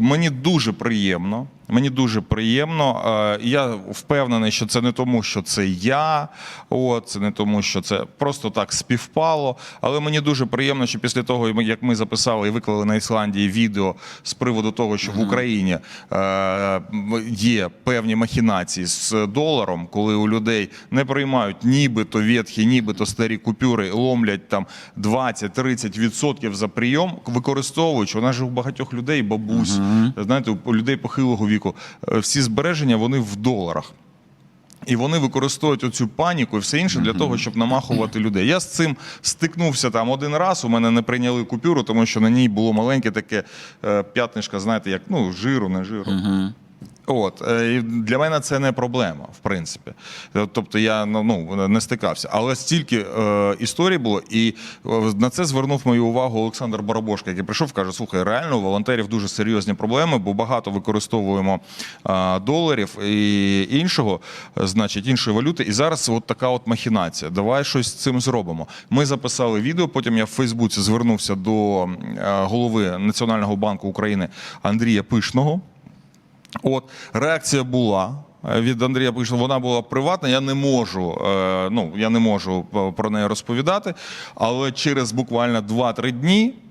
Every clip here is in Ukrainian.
Мені дуже приємно. Мені дуже приємно. Е, Я впевнений, що це не тому, що це я, от, це не тому, що це просто так співпало. Але мені дуже приємно, що після того, як ми записали і виклали на Ісландії відео з приводу того, що в Україні е, є певні махінації з доларом, коли у людей не приймають нібито ветхі, нібито старі купюри, ломлять там 20-30% за прийом, використовуючи. Нас же у багатьох людей, бабусь, знаєте, у людей похилого віку, е, всі збереження вони в доларах. І вони використовують оцю паніку і все інше для того, щоб намахувати людей. Я з цим стикнувся там один раз. У мене не прийняли купюру, тому що на ній було маленьке таке е, п'ятнишко, знаєте, як ну жиру, не жиру. От е, і для мене це не проблема, в принципі. Е, Тобто я ну, ну, не стикався. Але стільки е, історій було, і е, на це звернув мою увагу Олександр Барабошка, який прийшов, каже: слухай, реально у волонтерів дуже серйозні проблеми, бо багато використовуємо е, доларів і іншого, значить, іншої валюти. І зараз от така от махінація. Давай щось з цим зробимо. Ми записали відео. Потім я в Фейсбуці звернувся до голови Національного банку України Андрія Пишного. От реакція була. е, Від Андрія Пишного, вона була приватна. Я не можу, е, ну я не можу про неї розповідати. Але через буквально 2-3 дні е,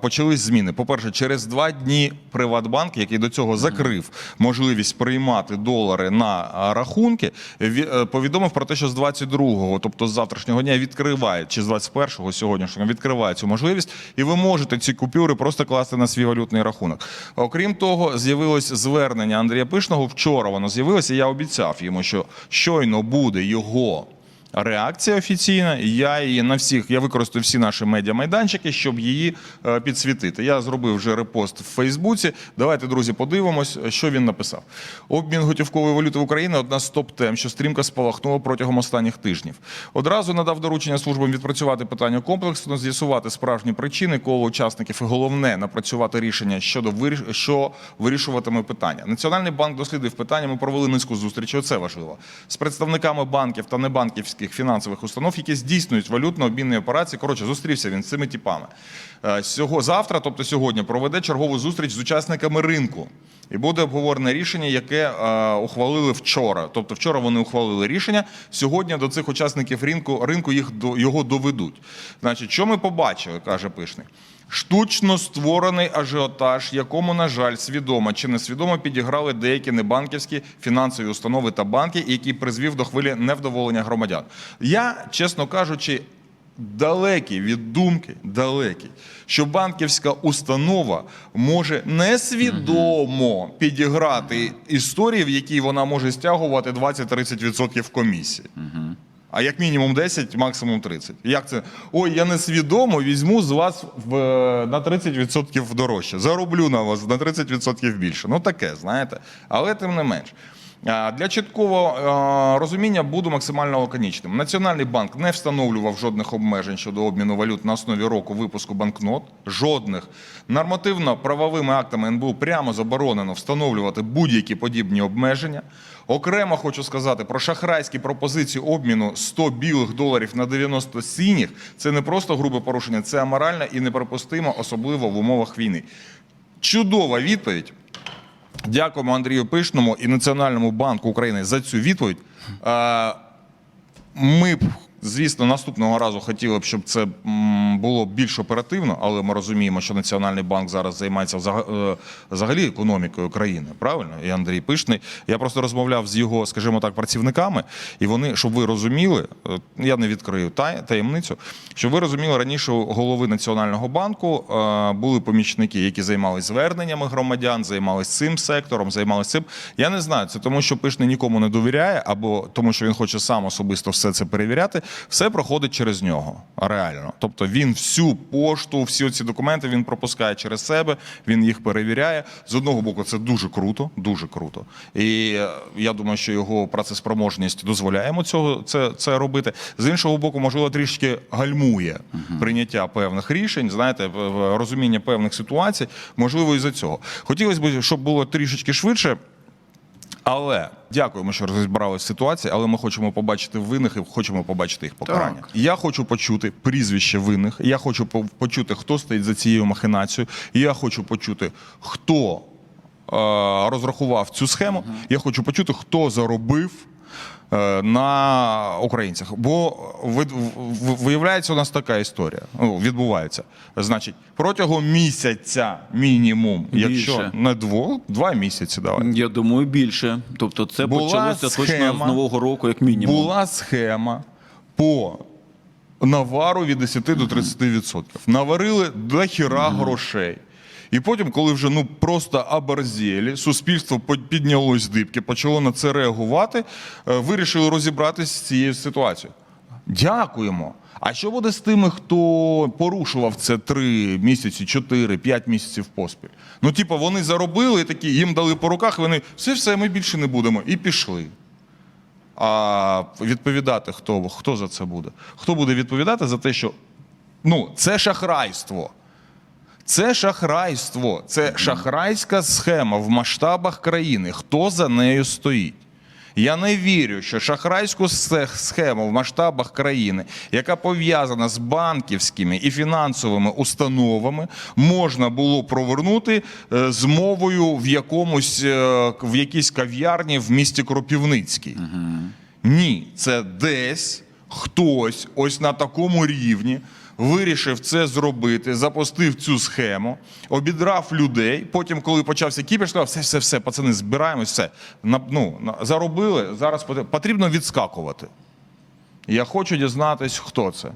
почались зміни. По-перше, через два дні Приватбанк, який до цього закрив можливість приймати долари на е, рахунки, е, повідомив про те, що з 22-го, тобто з завтрашнього дня, відкриває чи з 21-го сьогоднішнього відкриває цю можливість, і ви можете ці купюри просто класти на свій валютний рахунок. Окрім того, з'явилось звернення Андрія Пишного. Вчора воно з'явилося. Я обіцяв йому, що щойно буде його. Реакція офіційна, я її на всіх, я використаю всі наші медіамайданчики, щоб її е, підсвітити. Я зробив вже репост в Фейсбуці. Давайте, друзі, подивимось, що він написав. Обмін готівкової валюти в Україні одна з топ-тем, що стрімко спалахнула протягом останніх тижнів. Одразу надав доручення службам відпрацювати питання комплексно, з'ясувати справжні причини, коло учасників і головне напрацювати рішення щодо виріш... що вирішуватиме питання. Національний банк дослідив питання. Ми провели низку зустрічей. Оце важливо з представниками банків та небанківських фінансових установ, які здійснюють валютно-обмінні операції. Коротше, зустрівся він з цими типами. Е, Сього завтра, тобто сьогодні, проведе чергову зустріч з учасниками ринку. І буде обговорене рішення, яке е, ухвалили вчора. Тобто, вчора вони ухвалили рішення. Сьогодні до цих учасників ринку ринку їх до його доведуть. Значить, що ми побачили, каже Пишний. Штучно створений ажіотаж, якому, на жаль, свідомо чи несвідомо підіграли деякі небанківські фінансові установи та банки, який призвів до хвилі невдоволення громадян. Я, чесно кажучи, далекий від думки, далекий, що банківська установа може несвідомо підіграти історії, в якій вона може стягувати 20-30% комісії. А як мінімум 10, максимум 30. Як це? Ой, я несвідомо візьму з вас в, е, на 30% дорожче. Зароблю на вас на 30% більше. Ну таке, знаєте. Але тим не менш. Для чіткого е, розуміння буду максимально лаконічним. Національний банк не встановлював жодних обмежень щодо обміну валют на основі року випуску банкнот. Жодних нормативно-правовими актами НБУ прямо заборонено встановлювати будь-які подібні обмеження. Окремо хочу сказати про шахрайські пропозиції обміну 100 білих доларів на 90 синіх. Це не просто грубе порушення, це аморально і неприпустимо, особливо в умовах війни. Чудова відповідь. Дякуємо Андрію Пишному і Національному банку України за цю відповідь. Е, Ми б, звісно, наступного разу хотіли б, щоб це було більш оперативно, але ми розуміємо, що Національний банк зараз займається е, взагалі економікою країни. Правильно? І Андрій Пишний. Я просто розмовляв з його, скажімо так, працівниками, і вони, щоб ви розуміли, е, я не відкрию таємницю, щоб ви розуміли, раніше голови Національного банку е, були помічники, які займалися зверненнями громадян, займалися цим сектором, займалися цим. Я не знаю, це тому, що Пишний нікому не довіряє, або тому, що він хоче сам особисто все це перевіряти. Все проходить через нього. Реально. Тобто він всю пошту, всі ці документи він пропускає через себе, він їх перевіряє. З одного боку, це дуже круто, дуже круто. І е, я думаю, що його працеспроможність дозволяє йому цього це, це робити. З іншого боку, можливо, трішки гальмує прийняття певних рішень, знаєте, розуміння певних ситуацій. Можливо, із за цього. Хотілося б, щоб було трішечки швидше. Але дякуємо, що розібралися ситуація, але ми хочемо побачити винних і хочемо побачити їх покарання. Так. Я хочу почути прізвище винних. Я хочу почути, хто стоїть за цією махінацією. Я хочу почути, хто е, розрахував цю схему. Я хочу почути, хто заробив. Е, На українцях, бо ви- виявляється, у нас така історія. Ну, відбувається. Значить, протягом місяця мінімум, якщо Більше. не дво, два місяці давай. Я думаю, більше. Тобто, це Була почалося точно з нового року, як мінімум. Була схема по навару від 10 до 30%. Наварили до хіра грошей. І потім, коли вже ну просто оборзєлі, суспільство піднялось дибки, почало на це реагувати, е, вирішили розібратися з цією ситуацією. Дякуємо. А що буде з тими, хто порушував це три місяці, чотири, п'ять місяців поспіль? Ну, типу, вони заробили такі, їм дали по руках, вони все, все, ми більше не будемо. І пішли. А відповідати хто, хто за це буде? Хто буде відповідати за те, що ну, це шахрайство. Це шахрайство, це шахрайська схема в масштабах країни. Хто за нею стоїть? Я не вірю, що шахрайську схему в масштабах країни, яка пов'язана з банківськими і фінансовими установами, можна було провернути е, з мовою в якомусь е, в якійсь кав'ярні в місті Кропівницький. Ні, це десь хтось ось на такому рівні вирішив це зробити, запустив цю схему, обідрав людей. Потім, коли почався кіпіш, сказав, все, все, все, пацани, збираємось, все. Ну, заробили, зараз потрібно- відскакувати. Я хочу дізнатись, хто це.